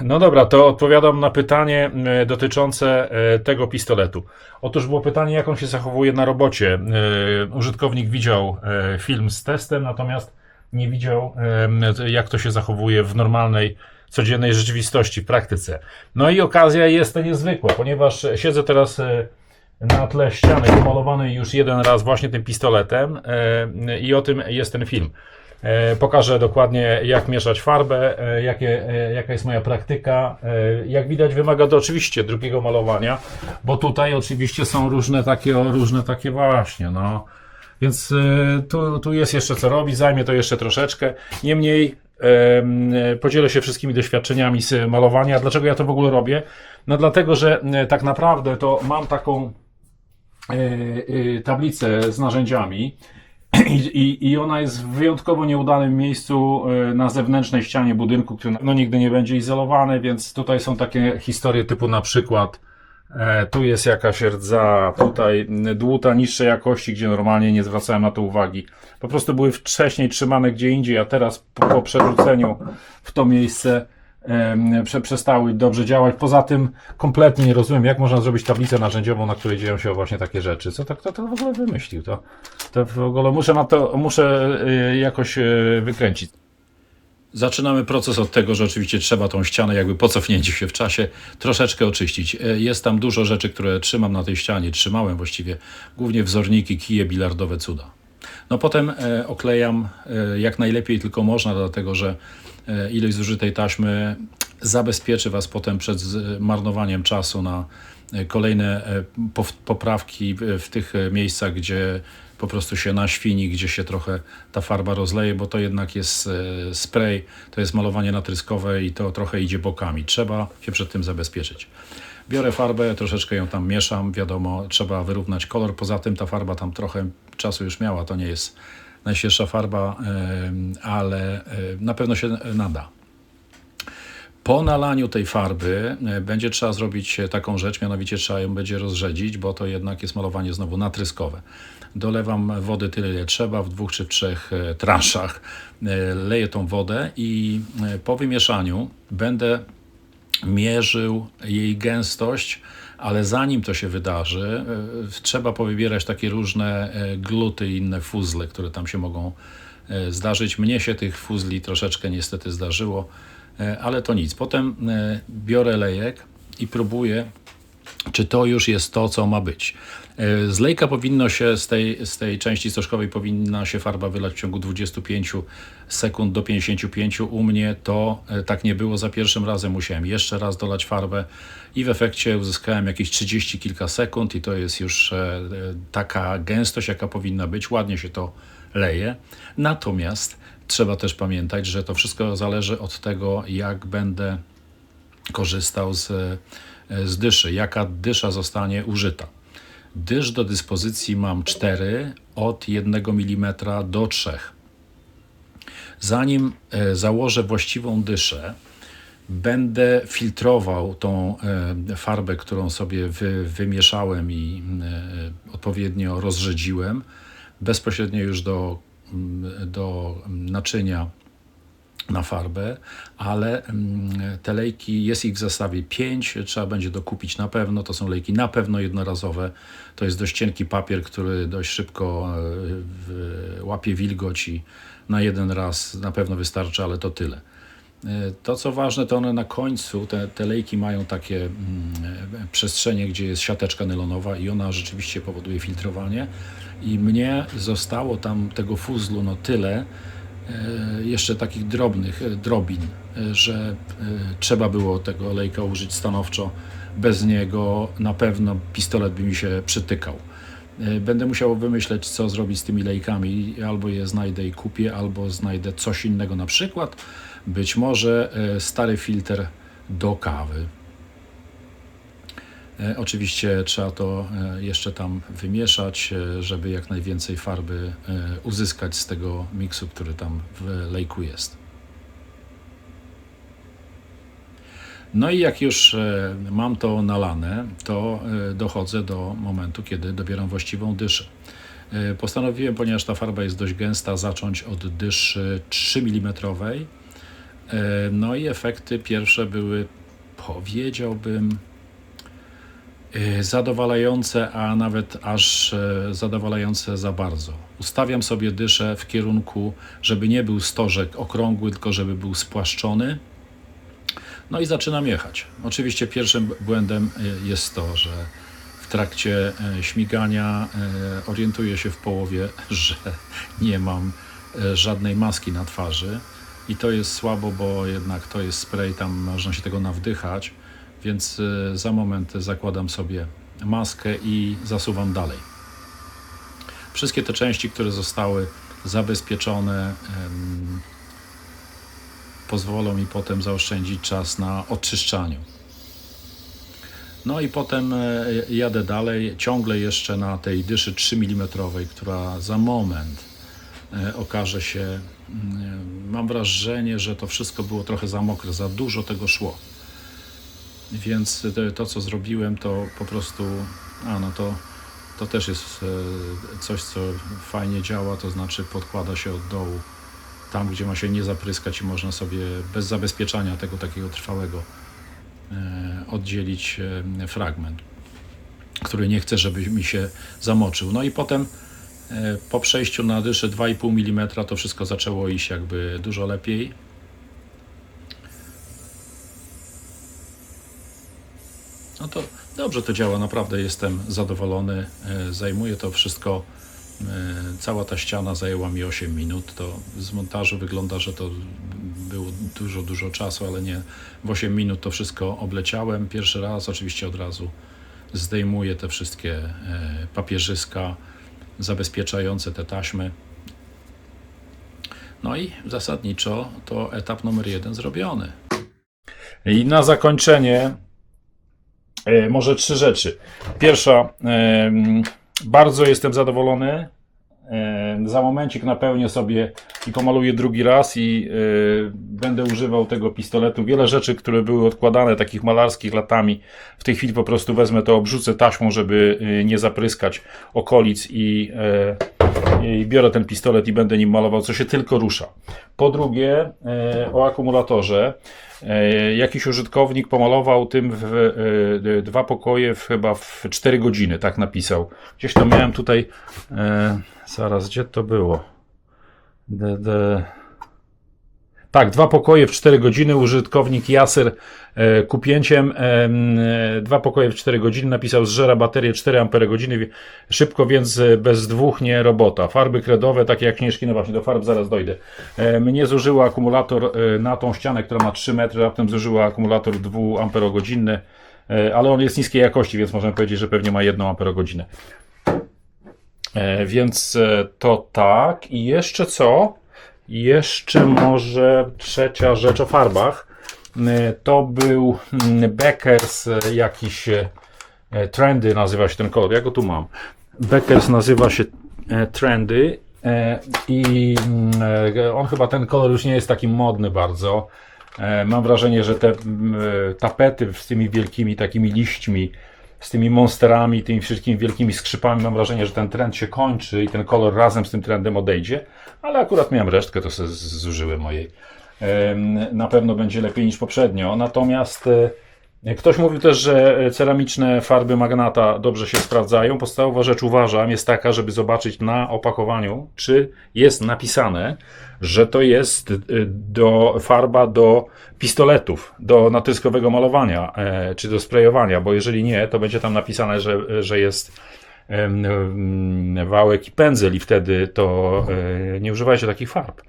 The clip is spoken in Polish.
No dobra, to odpowiadam na pytanie e, dotyczące e, tego pistoletu. Otóż było pytanie, jak on się zachowuje na robocie. E, Użytkownik widział film z testem, natomiast nie widział, jak to się zachowuje w normalnej, codziennej rzeczywistości, w praktyce. No i okazja jest niezwykła, ponieważ siedzę teraz na tle ściany pomalowanej już jeden raz właśnie tym pistoletem i o tym jest ten film. E, Pokażę dokładnie, jak mieszać farbę, e, jakie, e, jaka jest moja praktyka. Jak widać, wymaga to oczywiście drugiego malowania, bo tutaj oczywiście są różne takie, różne takie właśnie, no. Więc tu, tu jest jeszcze co robić, zajmie to jeszcze troszeczkę. Niemniej em, podzielę się wszystkimi doświadczeniami z malowania. Dlaczego ja to w ogóle robię? No dlatego, że tak naprawdę to mam taką tablicę z narzędziami i, i, ona jest w wyjątkowo nieudanym miejscu e, na zewnętrznej ścianie budynku, który no, nigdy nie będzie izolowany, więc tutaj są takie historie typu na przykład e, tu jest jakaś rdza, tutaj dłuta niższej jakości, gdzie normalnie nie zwracałem na to uwagi. Po prostu były wcześniej trzymane gdzie indziej, a teraz po, po przerzuceniu w to miejsce prze, przestały dobrze działać. Poza tym kompletnie nie rozumiem, jak można zrobić tablicę narzędziową, na której dzieją się właśnie takie rzeczy. Co to, kto to w ogóle wymyślił? To, to w ogóle muszę na to, muszę y, jakoś y, wykręcić. Zaczynamy proces od tego, że oczywiście trzeba tą ścianę jakby po cofnięciu się w czasie troszeczkę oczyścić. E, Jest tam dużo rzeczy, które trzymam na tej ścianie, trzymałem właściwie, głównie wzorniki, kije bilardowe, cuda. No potem e, oklejam e, jak najlepiej tylko można, dlatego że e, ilość zużytej taśmy zabezpieczy Was potem przed marnowaniem czasu na kolejne poprawki w, tych miejscach, gdzie po prostu się naświni, gdzie się trochę ta farba rozleje, bo to jednak jest spray, to jest malowanie natryskowe i to trochę idzie bokami. Trzeba się przed tym zabezpieczyć. Biorę farbę, troszeczkę ją tam mieszam, wiadomo, trzeba wyrównać kolor. Poza tym ta farba tam trochę czasu już miała, to nie jest najświeższa farba, ale na pewno się nada. Po nalaniu tej farby e, będzie trzeba zrobić e, taką rzecz, mianowicie trzeba ją będzie rozrzedzić, bo to jednak jest malowanie znowu natryskowe. Dolewam wody tyle, ile trzeba, w dwóch czy w trzech e, transzach. Leję tą wodę i po wymieszaniu będę mierzył jej gęstość, ale zanim to się wydarzy, e, trzeba powybierać takie różne e, gluty i inne fuzle, które tam się mogą e, zdarzyć. Mnie się tych fuzli troszeczkę niestety zdarzyło, ale to nic. Potem biorę lejek i próbuję czy to już jest to, co ma być. Z lejka powinno się, z tej, z tej części stożkowej powinna się farba wylać w ciągu 25 sekund do 55. U mnie to e, tak nie było. Za pierwszym razem musiałem jeszcze raz dolać farbę i w efekcie uzyskałem jakieś 30 kilka sekund i to jest już e, e, taka gęstość, jaka powinna być. Ładnie się to leje. Natomiast trzeba też pamiętać, że to wszystko zależy od tego, jak będę korzystał z, z dyszy, jaka dysza zostanie użyta. Dysz do dyspozycji mam 4 od 1 mm do 3. Zanim e, założę właściwą dyszę, będę filtrował tą e, farbę, którą sobie wy, wymieszałem i e, odpowiednio rozrzedziłem, bezpośrednio już do, mm, do naczynia na farbę, ale mm, te lejki, jest ich w zestawie 5, trzeba będzie dokupić na pewno, to są lejki na pewno jednorazowe, to jest dość cienki papier, który dość szybko e, łapie wilgoć i na jeden raz na pewno wystarczy, ale to tyle. E, To co ważne, to one na końcu, te, te lejki mają takie mm, przestrzenie, gdzie jest siateczka nylonowa i ona rzeczywiście powoduje filtrowanie. I mnie zostało tam tego fuzlu no tyle, jeszcze takich drobnych e, drobin, e, że e, trzeba było tego olejka użyć stanowczo. Bez niego na pewno pistolet by mi się przytykał. E, Będę musiał wymyśleć, co zrobić z tymi lejkami. Albo je znajdę i kupię, albo znajdę coś innego. Na przykład, być może e, stary filtr do kawy. E, Oczywiście trzeba to e, jeszcze tam wymieszać, e, żeby jak najwięcej farby uzyskać z tego miksu, który tam w lejku jest. No i jak już mam to nalane, to dochodzę do momentu, kiedy dobieram właściwą dyszę. Postanowiłem, ponieważ ta farba jest dość gęsta, zacząć od dyszy 3 mm No i efekty pierwsze były, powiedziałbym, zadowalające, a nawet aż e, zadowalające za bardzo. Ustawiam sobie dyszę w kierunku, żeby nie był stożek okrągły, tylko żeby był spłaszczony. No i zaczynam jechać. Oczywiście pierwszym błędem e, jest to, że w trakcie śmigania orientuję się w połowie, że nie mam żadnej maski na twarzy. I to jest słabo, bo jednak to jest spray, tam można się tego nawdychać, więc e, za moment zakładam sobie maskę i zasuwam dalej. Wszystkie te części, które zostały zabezpieczone, pozwolą mi potem zaoszczędzić czas na odczyszczaniu. No i potem e, jadę dalej, ciągle jeszcze na tej dyszy 3 mm, która za moment e, okaże się. mm, Mam wrażenie, że to wszystko było trochę za mokre, za dużo tego szło. Więc to, co zrobiłem, to po prostu, a no to, to też jest e, coś, co fajnie działa, to znaczy podkłada się od dołu, tam gdzie ma się nie zapryskać i można sobie bez zabezpieczania tego takiego trwałego e, oddzielić e, fragment, który nie chcę, żeby mi się zamoczył. No i potem po przejściu na dyszę 2,5 mm to wszystko zaczęło iść jakby dużo lepiej. No to dobrze to działa, naprawdę jestem zadowolony. E, Zajmuje to wszystko. e, Cała ta ściana zajęła mi 8 minut. To z montażu wygląda, że to było dużo, dużo czasu, ale nie. W 8 minut to wszystko obleciałem. Pierwszy raz, oczywiście od razu zdejmuję te wszystkie e, papierzyska zabezpieczające te taśmy. No i zasadniczo to etap numer jeden zrobiony. I na zakończenie może trzy rzeczy. Pierwsza, bardzo jestem zadowolony. E, Za momencik napełnię sobie i pomaluję drugi raz i e, będę używał tego pistoletu. Wiele rzeczy, które były odkładane, takich malarskich latami, w tej chwili po prostu wezmę to, obrzucę taśmą, żeby e, nie zapryskać okolic i, e, i biorę ten pistolet i będę nim malował, co się tylko rusza. Po drugie, e, o akumulatorze. E, Jakiś użytkownik pomalował tym w e, dwa pokoje w, chyba w 4 godziny, tak napisał. Gdzieś to miałem tutaj. Zaraz, gdzie to było? De, de... Tak, dwa pokoje w 4 godziny. Użytkownik Jaser e, kupięciem e, dwa pokoje w 4 godziny napisał zżera baterię 4 Ah. Szybko, więc e, bez dwóch nie robota. Farby kredowe, takie jak śnieżki, no właśnie do farb zaraz dojdę. E, mnie zużyło akumulator e, na tą ścianę, która ma 3 metry, raptem zużyło akumulator 2 amperogodzinny, e, ale on jest niskiej jakości, więc możemy powiedzieć, że pewnie ma 1 amperogodzinę. E, Więc e, to tak. I jeszcze co? Jeszcze może trzecia rzecz o farbach. E, To był mm, Beckers e, jakiś e, e, Trendy nazywa się ten kolor. Ja go tu mam. Beckers nazywa się Trendy i mm, on chyba ten kolor już nie jest taki modny bardzo. Mam wrażenie, że te mm, tapety z tymi wielkimi takimi liśćmi z tymi monsterami, tymi wszystkimi wielkimi skrzypami. Mam wrażenie, że ten trend się kończy i ten kolor razem z tym trendem odejdzie, ale akurat miałem resztkę, to sobie zużyłem mojej. Na pewno będzie lepiej niż poprzednio. Natomiast e, ktoś mówił też, że e, ceramiczne farby magnata dobrze się sprawdzają. Podstawowa rzecz uważam jest taka, żeby zobaczyć na opakowaniu, czy jest napisane, że to jest e, do farba do pistoletów, do natryskowego malowania, e, czy do sprayowania, bo jeżeli nie, to będzie tam napisane, że, że jest wałek i pędzel i wtedy to nie używajcie takich farb.